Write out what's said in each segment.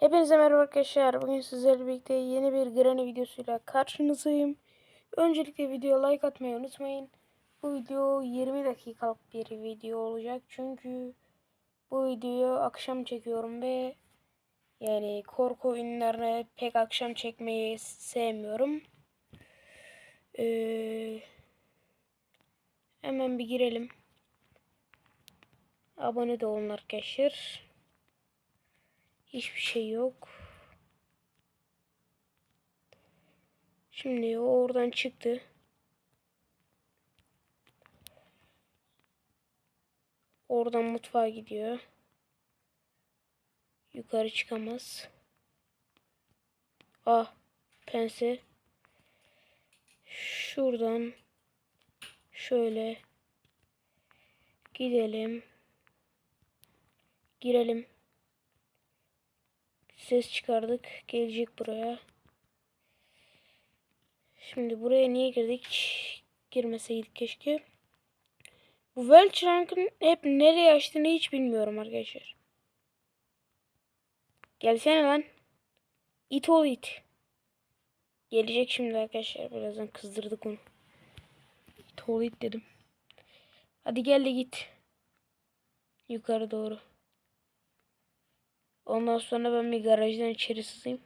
Hepinize merhaba arkadaşlar. Bugün sizlerle birlikte yeni bir Granny videosuyla karşınızdayım. Öncelikle videoya like atmayı unutmayın. Bu video 20 dakikalık bir video olacak. Çünkü bu videoyu akşam çekiyorum ve yani korku oyunlarını pek akşam çekmeyi sevmiyorum. Ee, hemen bir girelim. Abone de olun arkadaşlar. Hiçbir şey yok. Şimdi o oradan çıktı. Oradan mutfağa gidiyor. Yukarı çıkamaz. Ah, pense. Şuradan şöyle gidelim. Girelim. Ses çıkardık. Gelecek buraya. Şimdi buraya niye girdik? Girmeseydik keşke. Bu Welchrank'ın hep nereye açtığını hiç bilmiyorum arkadaşlar. Gelsene lan. İt ol it. Gelecek şimdi arkadaşlar. Birazdan kızdırdık onu. İt ol it dedim. Hadi gel de git. Yukarı doğru. Ondan sonra ben bir garajdan içeri sızayım.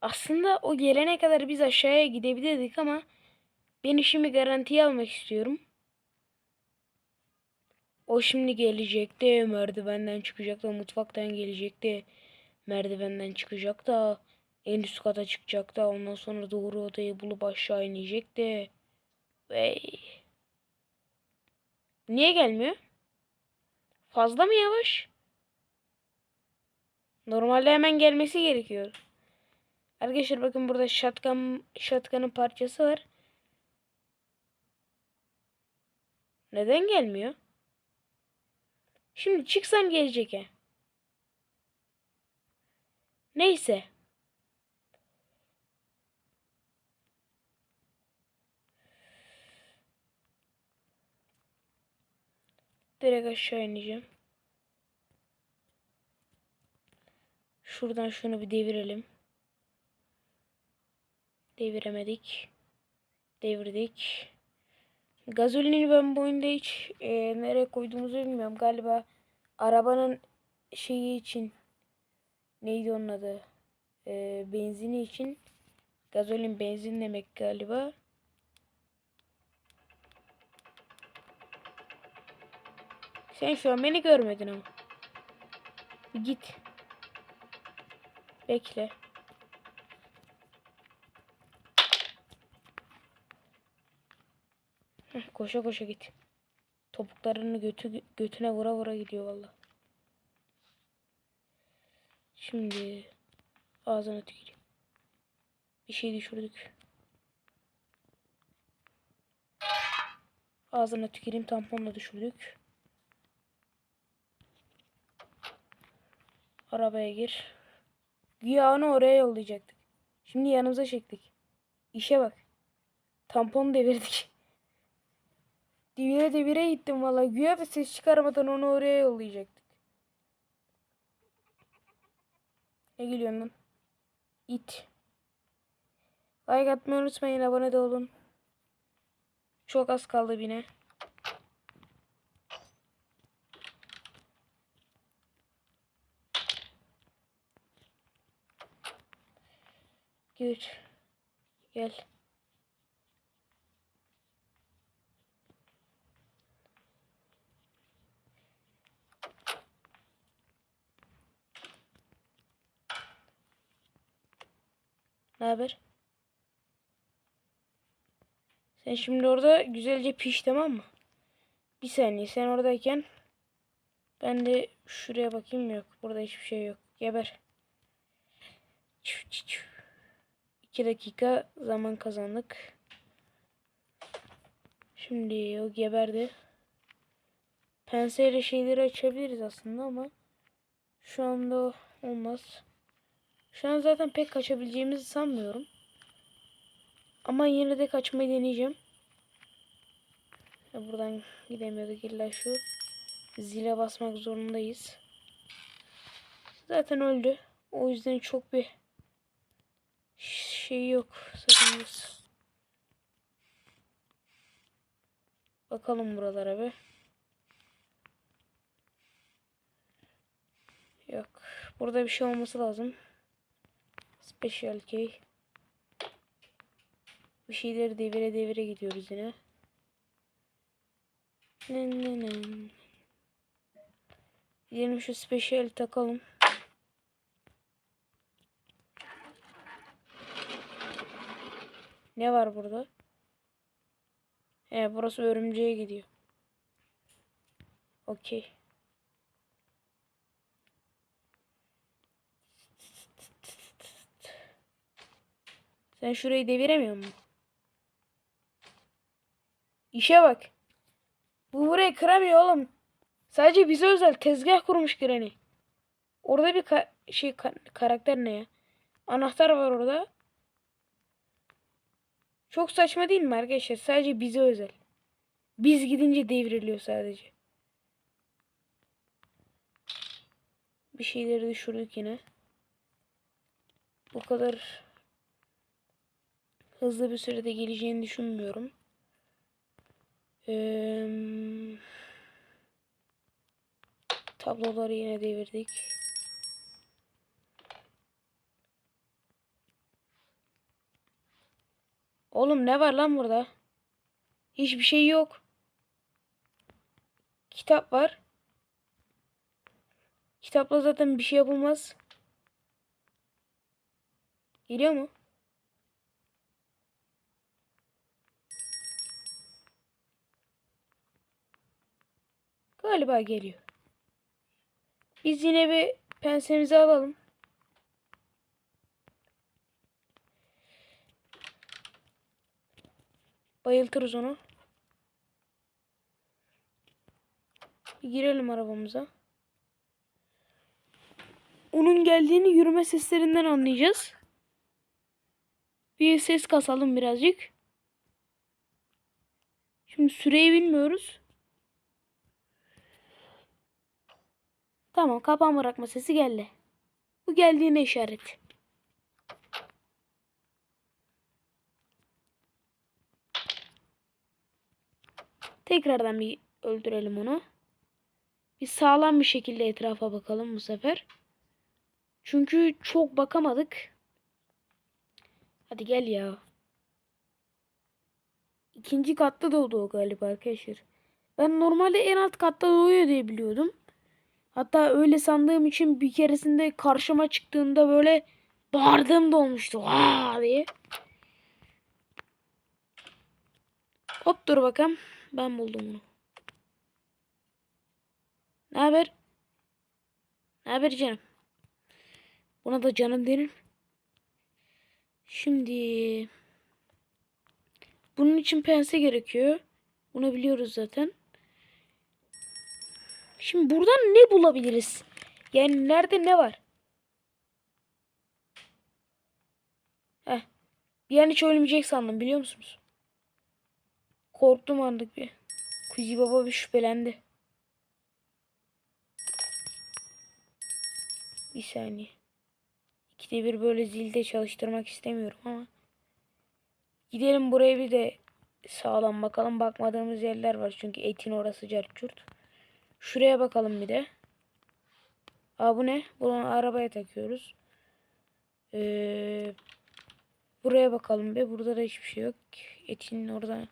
Aslında o gelene kadar biz aşağıya gidebilirdik ama ben işimi garantiye almak istiyorum. O şimdi gelecekti, merdivenden çıkacak da mutfaktan gelecekti. Merdivenden çıkacak da en üst kata çıkacak da ondan sonra doğru odayı bulup aşağı inecekti. Vey. Niye gelmiyor? Fazla mı yavaş? Normalde hemen gelmesi gerekiyor. Arkadaşlar bakın burada shotgun, shotgun'ın parçası var. Neden gelmiyor? Şimdi çıksam gelecek he. Neyse. Direkt aşağı ineceğim. Şuradan şunu bir devirelim. Deviremedik. Devirdik. Gazolini ben bu oyunda hiç e, nereye koyduğumuzu bilmiyorum. Galiba arabanın şeyi için neydi onun adı? E, benzini için gazolin benzin demek galiba. Sen şu an beni görmedin ama. Bir git. Bekle. Heh, koşa koşa git. Topuklarını götü, götüne vura vura gidiyor valla. Şimdi ağzına tüküreyim. Bir şey düşürdük. Ağzına tüküreyim tamponla düşürdük. Arabaya gir. Güya onu oraya yollayacaktık. Şimdi yanımıza çektik. İşe bak. Tamponu devirdik. Devire devire gittim valla. Güya da ses çıkarmadan onu oraya yollayacaktık. Ne gülüyorsun lan? İt. Like atmayı unutmayın. Abone de olun. Çok az kaldı bine. Gir. Gel. Ne haber? Sen şimdi orada güzelce piş tamam mı? Bir saniye sen oradayken ben de şuraya bakayım yok. Burada hiçbir şey yok. Geber. Çü, çü. 2 dakika zaman kazandık. Şimdi o geberdi. Penseyle şeyleri açabiliriz aslında ama şu anda olmaz. Şu an zaten pek kaçabileceğimizi sanmıyorum. Ama yine de kaçmayı deneyeceğim. Buradan gidemiyorduk illa şu zile basmak zorundayız. Zaten öldü. O yüzden çok bir şey yok sakıncası. Bakalım buralara bir. Yok. Burada bir şey olması lazım. Special key. Bir şeyleri devire devire gidiyoruz yine. Ne ne ne. Gidelim şu special takalım. Ne var burada? He burası örümceğe gidiyor. Okey. Sen şurayı deviremiyor musun? İşe bak. Bu burayı kıramıyor oğlum. Sadece bize özel tezgah kurmuş Granny. Orada bir ka- şey ka- karakter ne ya? Anahtar var orada. Çok saçma değil mi arkadaşlar? Sadece bize özel. Biz gidince devriliyor sadece. Bir şeyleri düşürdük yine. Bu kadar hızlı bir sürede geleceğini düşünmüyorum. Eee tabloları yine devirdik. Oğlum ne var lan burada? Hiçbir şey yok. Kitap var. Kitapla zaten bir şey yapılmaz. Geliyor mu? Galiba geliyor. Biz yine bir pensemizi alalım. Bayıltırız onu. Bir girelim arabamıza. Onun geldiğini yürüme seslerinden anlayacağız. Bir ses kasalım birazcık. Şimdi süreyi bilmiyoruz. Tamam kapan bırakma sesi geldi. Bu geldiğine işaret. Tekrardan bir öldürelim onu. Bir sağlam bir şekilde etrafa bakalım bu sefer. Çünkü çok bakamadık. Hadi gel ya. İkinci katta doğdu o galiba arkadaşlar. Ben normalde en alt katta doğuyor diye biliyordum. Hatta öyle sandığım için bir keresinde karşıma çıktığında böyle bağırdığım da olmuştu. Aa diye. Hop dur bakalım. Ben buldum bunu. Ne haber? Ne haber canım? Buna da canım derim. Şimdi bunun için pense gerekiyor. Bunu biliyoruz zaten. Şimdi buradan ne bulabiliriz? Yani nerede ne var? Heh. Bir an hiç ölmeyecek sandım biliyor musunuz? Korktum anlık bir. Kuzi baba bir şüphelendi. Bir saniye. İkide bir böyle zilde çalıştırmak istemiyorum ama. Gidelim buraya bir de sağlam bakalım. Bakmadığımız yerler var çünkü etin orası carçurt. Şuraya bakalım bir de. Aa bu ne? Bunu arabaya takıyoruz. Ee, buraya bakalım be. Burada da hiçbir şey yok. Etin orada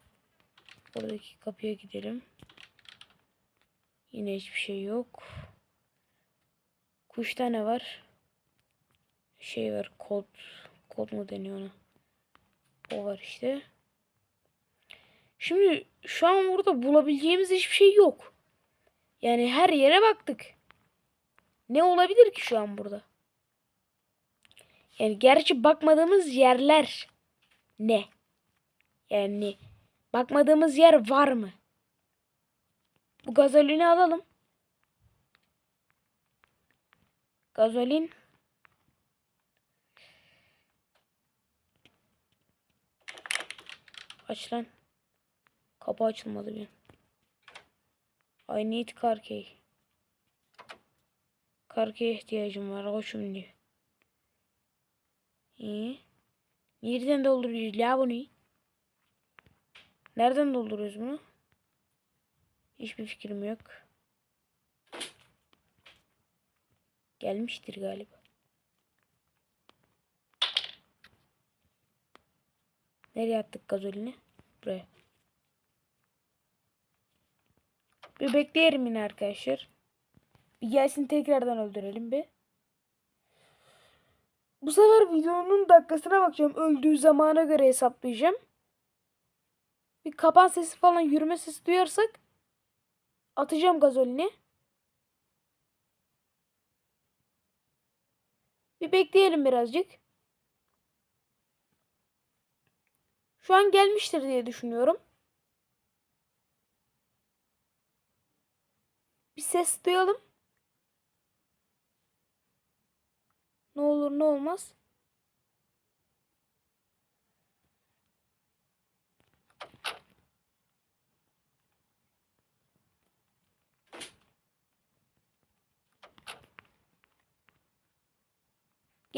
oradaki kapıya gidelim. Yine hiçbir şey yok. Kuşta ne var? Şey var. Kod. Kod mu deniyor ona? O var işte. Şimdi şu an burada bulabileceğimiz hiçbir şey yok. Yani her yere baktık. Ne olabilir ki şu an burada? Yani gerçi bakmadığımız yerler ne? Yani bakmadığımız yer var mı? Bu gazolini alalım. Gazolin. Aç lan. Kapı açılmadı bir. I need car key. Car key ihtiyacım var. O şimdi. İyi. Nereden dolduruyoruz la bunu? Nereden dolduruyoruz bunu? Hiçbir fikrim yok. Gelmiştir galiba. Nereye attık gazolini? Buraya. Bir bekleyelim yine arkadaşlar. Bir gelsin tekrardan öldürelim bir. Bu sefer videonun dakikasına bakacağım. Öldüğü zamana göre hesaplayacağım. Bir kapan sesi falan yürüme sesi duyarsak atacağım gazolini. Bir bekleyelim birazcık. Şu an gelmiştir diye düşünüyorum. Bir ses duyalım. Ne olur ne olmaz.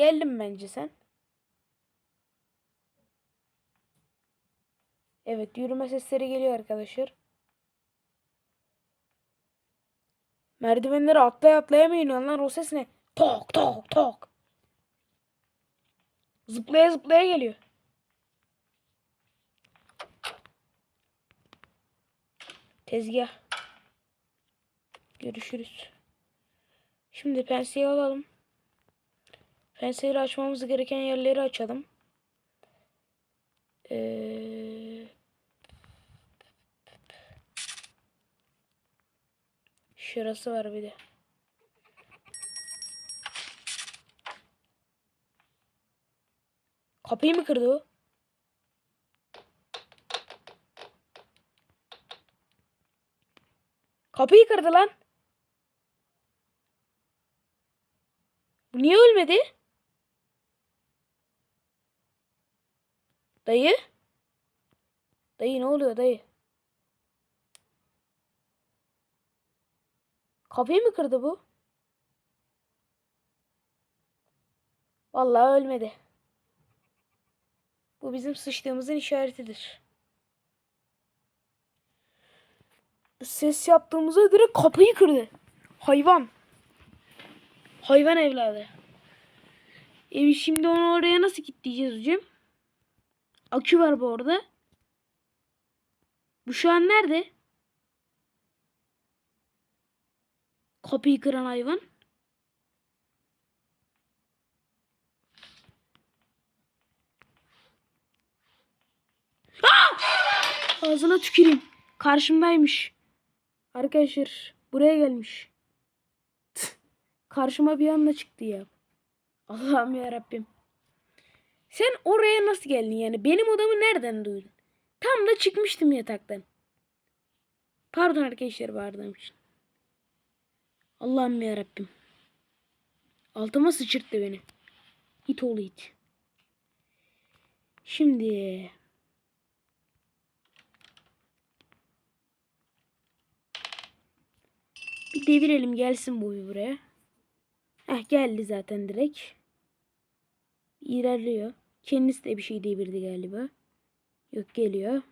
Geldim bence sen. Evet yürüme sesleri geliyor arkadaşlar. Merdivenleri atlaya atlaya lan o ses ne? Tok tok tok. Zıplaya zıplaya geliyor. Tezgah. Görüşürüz. Şimdi penseyi alalım. Penseyi açmamız gereken yerleri açalım. Ee... Şurası var bir de. Kapıyı mı kırdı o? Kapıyı kırdı lan. Bu niye ölmedi? Dayı? Dayı ne oluyor dayı? Kapıyı mı kırdı bu? Vallahi ölmedi. Bu bizim sıçtığımızın işaretidir. Ses yaptığımızda direkt kapıyı kırdı. Hayvan. Hayvan evladı. E şimdi onu oraya nasıl kilitleyeceğiz hocam? Akü var bu orada. Bu şu an nerede? Kapıyı kıran hayvan. Aa! Ağzına tüküreyim. Karşımdaymış. Arkadaşlar buraya gelmiş. Karşıma bir anda çıktı ya. Allah'ım ya Rabbim. Sen oraya nasıl geldin yani? Benim odamı nereden duydun? Tam da çıkmıştım yataktan. Pardon arkadaşlar bağırdığım için. Allah'ım ya Rabbim. Altıma sıçırttı beni. İt oğlu it. Şimdi bir devirelim gelsin bu buraya. Heh geldi zaten direkt. İlerliyor. Kendisi de bir şey devirdi galiba. Yok geliyor.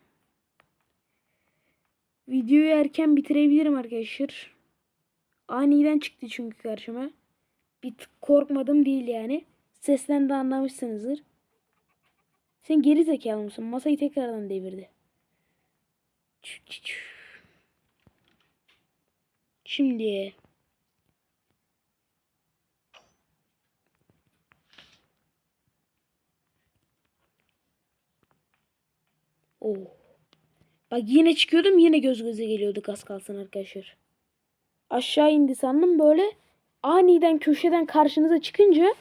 Videoyu erken bitirebilirim arkadaşlar. Aniden çıktı çünkü karşıma. Bir korkmadım değil yani. Sesten de anlamışsınızdır. Sen geri zekalı mısın? Masayı tekrardan devirdi. Şimdi Oo. Bak yine çıkıyordum yine göz göze geliyorduk az kalsın arkadaşlar. Aşağı indi sandım böyle aniden köşeden karşınıza çıkınca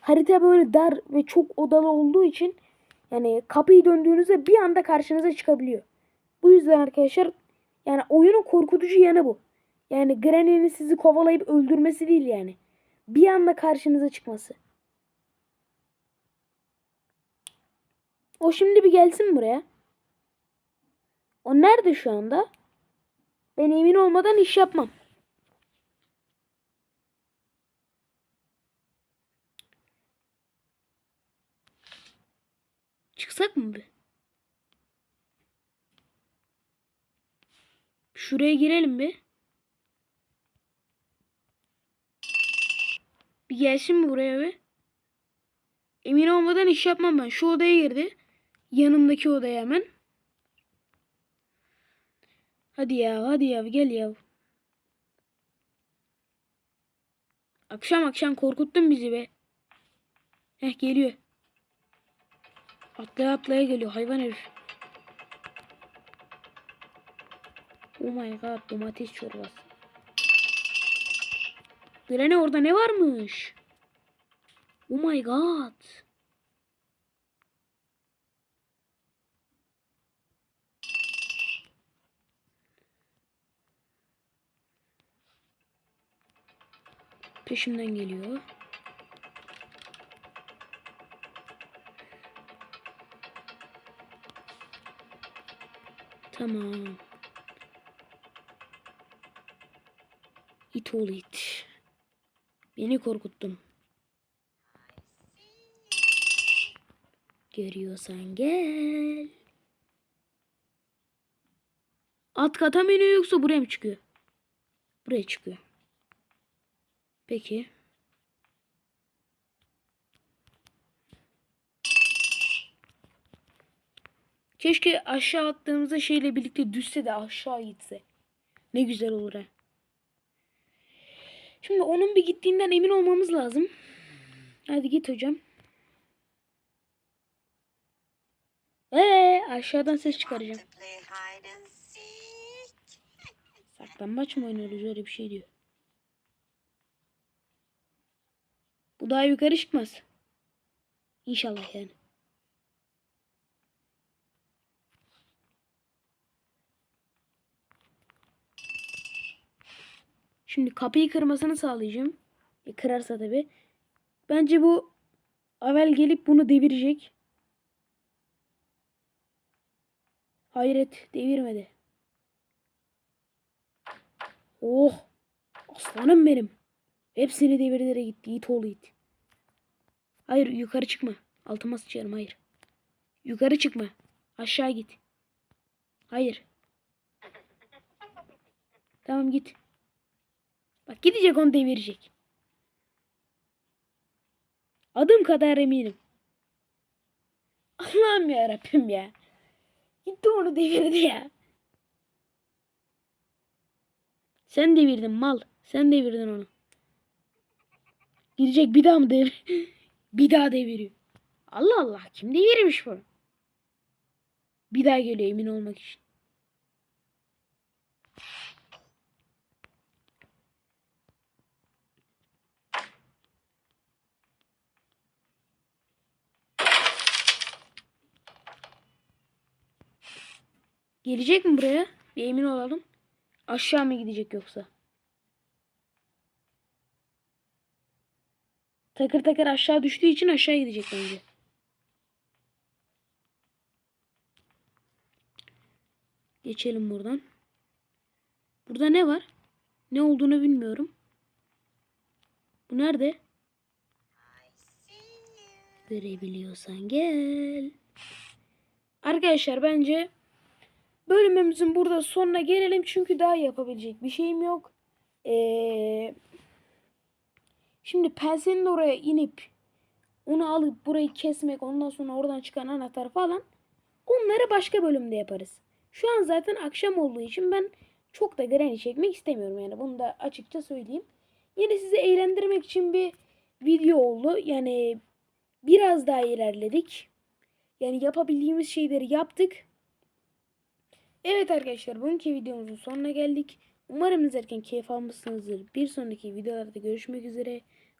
harita böyle dar ve çok odalı olduğu için yani kapıyı döndüğünüzde bir anda karşınıza çıkabiliyor. Bu yüzden arkadaşlar yani oyunun korkutucu yanı bu. Yani Granny'nin sizi kovalayıp öldürmesi değil yani. Bir anda karşınıza çıkması. O şimdi bir gelsin buraya. O nerede şu anda? Ben emin olmadan iş yapmam. Çıksak mı bir? Şuraya girelim bir. Bir gelsin mi buraya bir? Emin olmadan iş yapmam ben. Şu odaya girdi. Yanımdaki odaya hemen. Hadi ya hadi ya gel ya. Akşam akşam korkuttun bizi be. Heh geliyor. Atlaya atlaya geliyor hayvan herif. Oh my god domates çorbası. Granny orada ne varmış? Oh my god. Peşimden geliyor. Tamam. İt ol it. Beni korkuttun. Görüyorsan gel. Alt kata mı yoksa buraya mı çıkıyor? Buraya çıkıyor. Peki. Keşke aşağı attığımızda şeyle birlikte düşse de aşağı gitse. Ne güzel olur ha. Şimdi onun bir gittiğinden emin olmamız lazım. Hadi git hocam. Ee, aşağıdan ses çıkaracağım. Saklambaç mı oynuyoruz öyle bir şey diyor. Bu daha yukarı çıkmaz. İnşallah yani. Şimdi kapıyı kırmasını sağlayacağım. E, kırarsa tabi. Bence bu Avel gelip bunu devirecek. Hayret devirmedi. Oh! Aslanım benim. Hepsini devirlere gitti. İt oğlu it. Hayır yukarı çıkma. Altıma sıçarım hayır. Yukarı çıkma. Aşağı git. Hayır. Tamam git. Bak gidecek onu devirecek. Adım kadar eminim. Allah'ım ya Rabbim ya. Gitti onu devirdi ya. Sen devirdin mal. Sen devirdin onu. Gidecek bir daha mı devir? bir daha deviriyor. Allah Allah kim devirmiş bunu? Bir daha geliyor emin olmak için. Gelecek mi buraya? Bir emin olalım. Aşağı mı gidecek yoksa? Takır takır aşağı düştüğü için aşağı gidecek bence. Geçelim buradan. Burada ne var? Ne olduğunu bilmiyorum. Bu nerede? Görebiliyorsan gel. Arkadaşlar bence bölümümüzün burada sonuna gelelim. Çünkü daha yapabilecek bir şeyim yok. Ee, şimdi pensenin oraya inip onu alıp burayı kesmek ondan sonra oradan çıkan anahtar falan onları başka bölümde yaparız. Şu an zaten akşam olduğu için ben çok da granny çekmek istemiyorum yani bunu da açıkça söyleyeyim. Yine sizi eğlendirmek için bir video oldu. Yani biraz daha ilerledik. Yani yapabildiğimiz şeyleri yaptık. Evet arkadaşlar bugünkü videomuzun sonuna geldik. Umarım izlerken keyif almışsınızdır. Bir sonraki videolarda görüşmek üzere.